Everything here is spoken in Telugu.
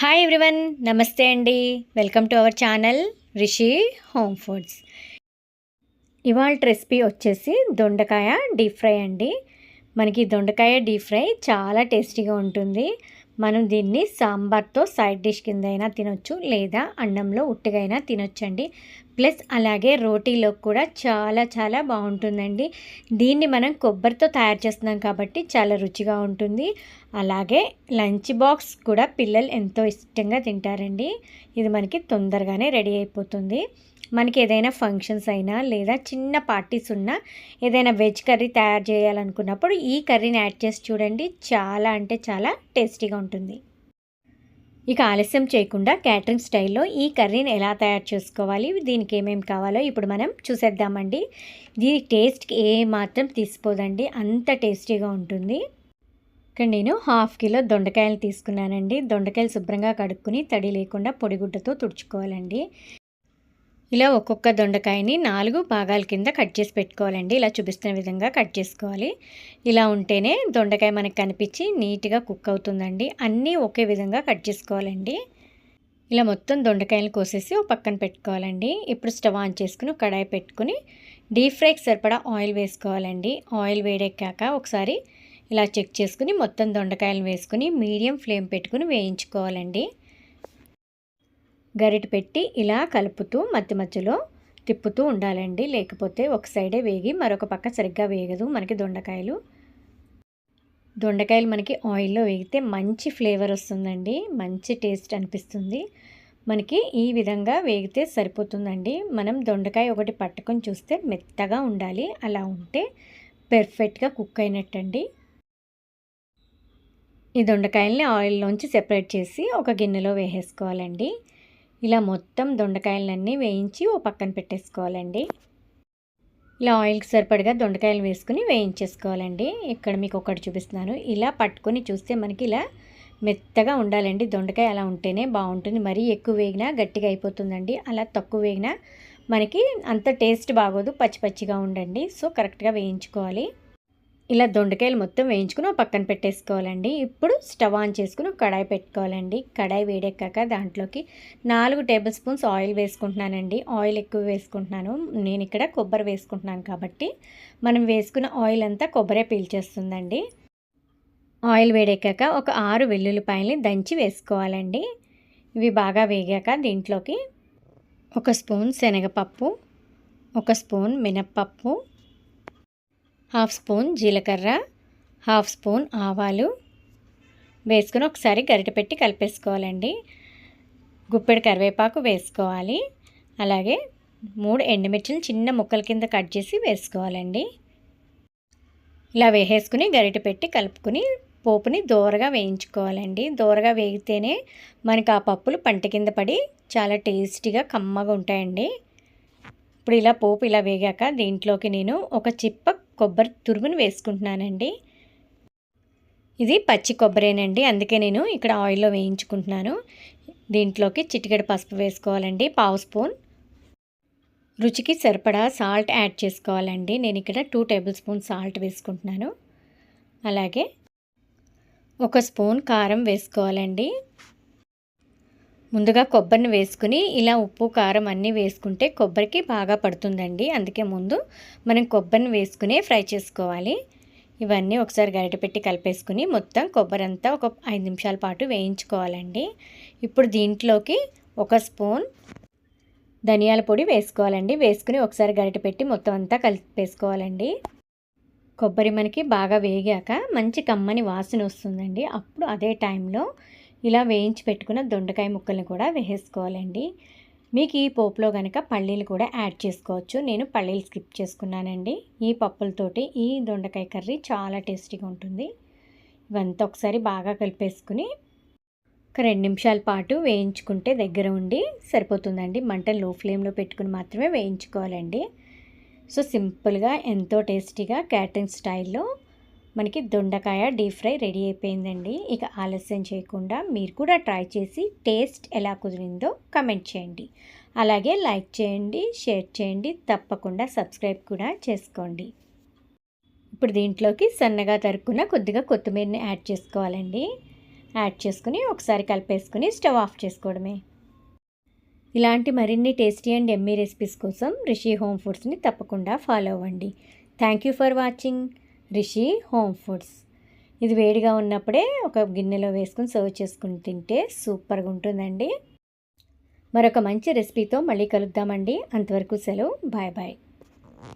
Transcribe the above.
హాయ్ ఎవ్రీవన్ నమస్తే అండి. Welcome to our channel Rishi home foods ఇవాళ రెసిపీ వచ్చేసి దొండకాయ డీప్ ఫ్రై అండి. మనకి దొండకాయ డీప్ ఫ్రై చాలా టేస్టీగా ఉంటుంది. మనం దీన్ని సాంబార్తో సైడ్ డిష్ కింద అయినా తినొచ్చు లేదా అన్నంలో ఉట్టిగా అయినా తినొచ్చండి. ప్లస్ అలాగే రోటీలో కూడా చాలా చాలా బాగుంటుందండి. దీన్ని మనం కొబ్బరితో తయారు చేస్తున్నాం కాబట్టి చాలా రుచిగా ఉంటుంది. అలాగే లంచ్ బాక్స్ కూడా పిల్లలు ఎంతో ఇష్టంగా తింటారండి. ఇది మనకి తొందరగానే రెడీ అయిపోతుంది. మనకి ఏదైనా ఫంక్షన్స్ అయినా లేదా చిన్న పార్టీస్ ఉన్నా ఏదైనా వెజ్ కర్రీ తయారు చేయాలనుకున్నప్పుడు ఈ కర్రీని యాడ్ చేసి చూడండి. చాలా అంటే చాలా టేస్టీగా ఉంటుంది. ఇక ఆలస్యం చేయకుండా క్యాటరింగ్ స్టైల్లో ఈ కర్రీని ఎలా తయారు చేసుకోవాలి దీనికి ఏమేమి కావాలో ఇప్పుడు మనం చూసేద్దామండి. దీని టేస్ట్కి ఏ మాత్రం తీసిపోదండి అంత టేస్టీగా ఉంటుంది. ఇక్కడ నేను హాఫ్ కిలో దొండకాయలు తీసుకున్నానండి. దొండకాయలు శుభ్రంగా కడుక్కుని తడి లేకుండా పొడిగుడ్డతో తుడుచుకోవాలండి. ఇలా ఒక్కొక్క దొండకాయని నాలుగు భాగాల కింద కట్ చేసి పెట్టుకోవాలండి. ఇలా చూపిస్తున్న విధంగా కట్ చేసుకోవాలి. ఇలా ఉంటేనే దొండకాయ మనకు కనిపించి నీట్గా కుక్ అవుతుందండి. అన్నీ ఒకే విధంగా కట్ చేసుకోవాలండి. ఇలా మొత్తం దొండకాయలు కోసేసి ఒక పక్కన పెట్టుకోవాలండి. ఇప్పుడు స్టవ్ ఆన్ చేసుకుని కడాయి పెట్టుకుని డీప్ ఫ్రైకి సరిపడా ఆయిల్ వేసుకోవాలండి. ఆయిల్ వేడెక్కాక ఒకసారి ఇలా చెక్ చేసుకుని మొత్తం దొండకాయలు వేసుకుని మీడియం ఫ్లేమ్ పెట్టుకుని వేయించుకోవాలండి. గరిట పెట్టి ఇలా కలుపుతూ మధ్య మధ్యలో తిప్పుతూ ఉండాలండి. లేకపోతే ఒక సైడే వేగి మరొక పక్క సరిగ్గా వేగదు మనకి దొండకాయలు. దొండకాయలు మనకి ఆయిల్లో వేగితే మంచి ఫ్లేవర్ వస్తుందండి. మంచి టేస్ట్ అనిపిస్తుంది. మనకి ఈ విధంగా వేగితే సరిపోతుందండి. మనం దొండకాయ ఒకటి పట్టుకొని చూస్తే మెత్తగా ఉండాలి. అలా ఉంటే పెర్ఫెక్ట్గా కుక్ అయినట్టండి. ఈ దొండకాయల్ని ఆయిల్లోంచి సెపరేట్ చేసి ఒక గిన్నెలో వేసేసుకోవాలండి. ఇలా మొత్తం దొండకాయలన్నీ వేయించి ఓ పక్కన పెట్టేసుకోవాలండి. ఇలా ఆయిల్కి సరిపడగా దొండకాయలు వేసుకుని వేయించేసుకోవాలండి. ఇక్కడ మీకు ఒకటి చూపిస్తున్నాను. ఇలా పట్టుకొని చూస్తే మనకి ఇలా మెత్తగా ఉండాలండి. దొండకాయ అలా ఉంటేనే బాగుంటుంది. మరీ ఎక్కువ వేగినా గట్టిగా అయిపోతుందండి. అలా తక్కువ వేగినా మనకి అంత టేస్ట్ బాగోదు. పచ్చి పచ్చిగా ఉండండి. సో కరెక్ట్గా వేయించుకోవాలి. ఇలా దొండకాయలు మొత్తం వేయించుకుని పక్కన పెట్టేసుకోవాలండి. ఇప్పుడు స్టవ్ ఆన్ చేసుకుని కడాయి పెట్టుకోవాలండి. కడాయి వేడెక్కాక దాంట్లోకి నాలుగు టేబుల్ స్పూన్స్ ఆయిల్ వేసుకుంటున్నానండి. ఆయిల్ ఎక్కువ వేసుకుంటున్నాను. నేను ఇక్కడ కొబ్బరి వేసుకుంటున్నాను కాబట్టి మనం వేసుకున్న ఆయిల్ అంతా కొబ్బరే పీల్చేస్తుందండి. ఆయిల్ వేడెక్కాక ఒక ఆరు వెల్లుల్లిపాయల్ని దంచి వేసుకోవాలండి. ఇవి బాగా వేగాక దీంట్లోకి ఒక స్పూన్ శనగపప్పు ఒక స్పూన్ మినప్పప్పు హాఫ్ స్పూన్ జీలకర్ర హాఫ్ స్పూన్ ఆవాలు వేసుకుని ఒకసారి గరిట పెట్టి కలిపేసుకోవాలండి. గుప్పెడు కరివేపాకు వేసుకోవాలి. అలాగే మూడు ఎండుమిర్చిని చిన్న ముక్కల కింద కట్ చేసి వేసుకోవాలండి. ఇలా వేసేసుకుని గరిట పెట్టి కలుపుకుని పోపుని దోరగా వేయించుకోవాలండి. దోరగా వేగితేనే మనకి ఆ పప్పులు పంట కింద పడి చాలా టేస్టీగా కమ్మగా ఉంటాయండి. ఇప్పుడు ఇలా పోపు ఇలా వేగాక దీంట్లోకి నేను ఒక చిప్ప కొబ్బరి తురుమును వేసుకుంటున్నానండి. ఇది పచ్చి కొబ్బరేనండి. అందుకే నేను ఇక్కడ ఆయిల్లో వేయించుకుంటున్నాను. దీంట్లోకి చిటికెడు పసుపు వేసుకోవాలండి. పావు స్పూన్. రుచికి సరిపడా సాల్ట్ యాడ్ చేసుకోవాలండి. నేను ఇక్కడ టూ టేబుల్ స్పూన్ సాల్ట్ వేసుకుంటున్నాను. అలాగే ఒక స్పూన్ కారం వేసుకోవాలండి. ముందుగా కొబ్బరిని వేసుకుని ఇలా ఉప్పు కారం అన్నీ వేసుకుంటే కొబ్బరికి బాగా పడుతుందండి. అందుకే ముందు మనం కొబ్బరిని వేసుకుని ఫ్రై చేసుకోవాలి. ఇవన్నీ ఒకసారి గరిట పెట్టి కలిపేసుకుని మొత్తం కొబ్బరి అంతా ఒక ఐదు నిమిషాల పాటు వేయించుకోవాలండి. ఇప్పుడు దీంట్లోకి ఒక స్పూన్ ధనియాల పొడి వేసుకోవాలండి. వేసుకుని ఒకసారి గరిట పెట్టి మొత్తం అంతా కలిపేసుకోవాలండి. కొబ్బరి మనకి బాగా వేగాక మంచి కమ్మని వాసన వస్తుందండి. అప్పుడు అదే టైంలో ఇలా వేయించి పెట్టుకున్న దొండకాయ ముక్కల్ని కూడా వేసేసుకోవాలండి. మీకు ఈ పోపులో కనుక పల్లీలు కూడా యాడ్ చేసుకోవచ్చు. నేను పల్లీలు స్కిప్ చేసుకున్నానండి. ఈ పప్పులతోటి ఈ దొండకాయ కర్రీ చాలా టేస్టీగా ఉంటుంది. ఇవంతా ఒకసారి బాగా కలిపేసుకుని ఒక రెండు నిమిషాల పాటు వేయించుకుంటే దగ్గర ఉండి సరిపోతుందండి. మంట లో ఫ్లేమ్లో పెట్టుకుని మాత్రమే వేయించుకోవాలండి. సో సింపుల్గా ఎంతో టేస్టీగా క్యాటరింగ్ స్టైల్లో మనకి దొండకాయ డీప్ ఫ్రై రెడీ అయిపోయిందండి. ఇక ఆలస్యం చేయకుండా మీరు కూడా ట్రై చేసి టేస్ట్ ఎలా కుదిరిందో కమెంట్ చేయండి. అలాగే లైక్ చేయండి షేర్ చేయండి తప్పకుండా సబ్స్క్రైబ్ కూడా చేసుకోండి. ఇప్పుడు దీంట్లోకి సన్నగా తరుక్కున్న కొద్దిగా కొత్తిమీరని యాడ్ చేసుకోవాలండి. యాడ్ చేసుకుని ఒకసారి కలిపేసుకుని స్టవ్ ఆఫ్ చేసుకోవడమే. ఇలాంటి మరిన్ని టేస్టీ అండ్ ఎమ్మీ రెసిపీస్ కోసం రిషి హోమ్ ఫుడ్స్ని తప్పకుండా ఫాలో అవ్వండి. Thank you for watching. Rishi home foods. ఇది వేడిగా ఉన్నప్పుడే ఒక గిన్నెలో వేసుకుని సర్వ్ చేసుకుని తింటే సూపర్గా ఉంటుందండి. మరొక మంచి రెసిపీతో మళ్ళీ కలుద్దామండి. అంతవరకు సెలవు. Bye bye.